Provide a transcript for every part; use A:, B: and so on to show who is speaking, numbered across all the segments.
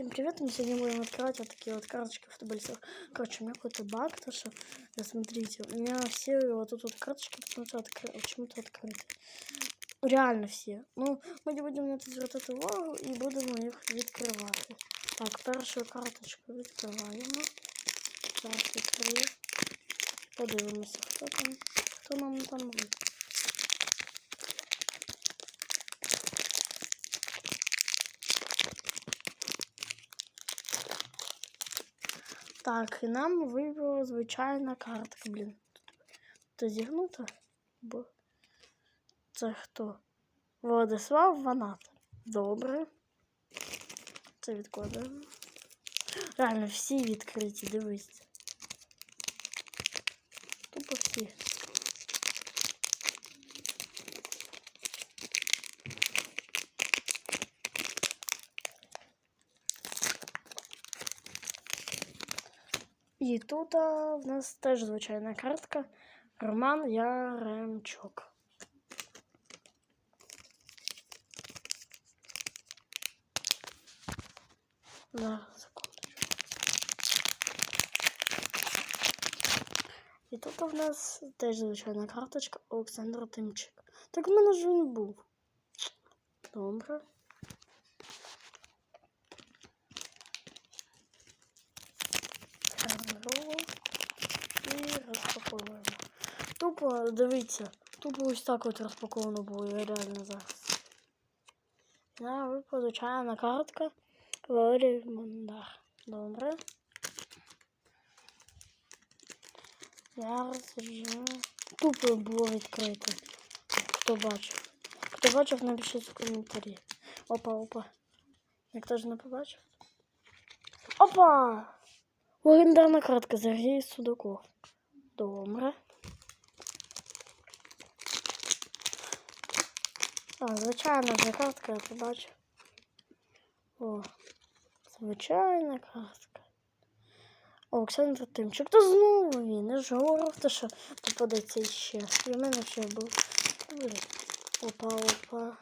A: Всем привет! Мы сегодня будем открывать вот такие вот карточки футболистов. Короче, у меня какой-то баг, то что, э, смотрите, у меня все вот тут вот карточки почему-то откры... почему-то открыты. Реально все. Ну, мы не будем на это звертати увагу і будемо їх відкривати. Так, першу карточку відкриваємо. Зараз відкрию. Подивимося, хто там, хто нам там буде. Так, і нам вибрала звичайна картка, блін. Тут зігнута, бо це хто? Владислав Ванат. Добре. Це відкладаємо. Реально всі відкриті, дивись. Тупо всі. І тут а, в нас теж звичайна картка. Роман Яремчук. Зараз, секундочку. І тут у нас теж звичайна карточка Олександра Тимчик. Так в мене ж він був. Добре. Беру і розпаковуємо. Тупо, дивіться, тупо ось так от розпаковано було реально зараз. На випаду звичайна картка. Валерій Мондар. Добре. Зараз вже тупо було відкрито. Хто бачив? Хто бачив, напишіть в коментарі. Опа, опа. Ніхто ж не побачив? Опа! Легендарна картка Сергій Судаков. Добре. А, звичайна вже картка, я побачив. О, звичайна картка. Олександр Тимчук. Та знову він. Я ж говорив, то що попадеться. І в мене ще був. Опа, опа.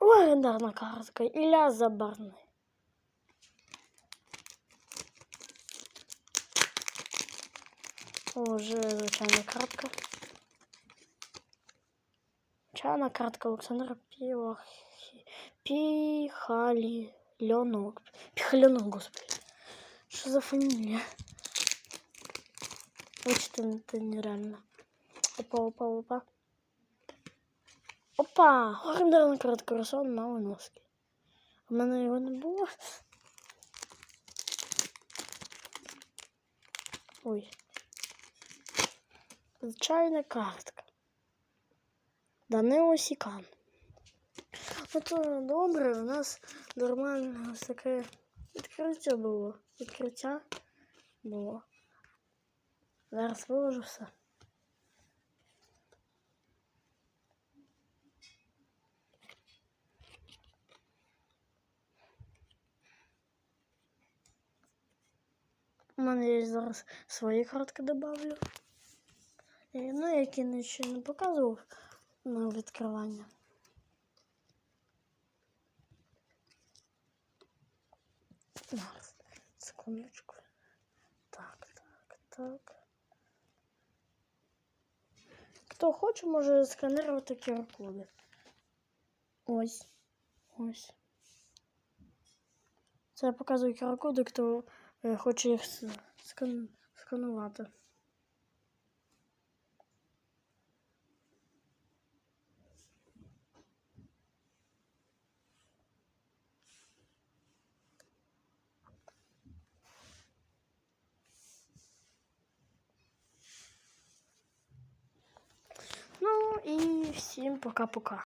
A: Легендарна картка. Ілля Забарний. О, вже звичайна картка. Звичайна картка Олександра Пілах. Піхалінок. Піхалінок, господи. Що за фамілія? Вичити це нереально. Опа, опа, опа. Опа! Легендарна картка Руслан Малиновський. У мене його не було. Ой. Звичайна картка. Данило Сікан. Ну то добре, у нас нормально ось таке відкриття було. Відкриття було. Зараз виложу все. У мене є зараз свої картки добавлю. Які я ще не показував на відкривання. Секундочку. Так, так, так. Хто хоче, може сканувати QR-коди. Ось. Ось. Це я показую QR-коди, хто е, хоче їх скан... сканувати. всім пока-пока.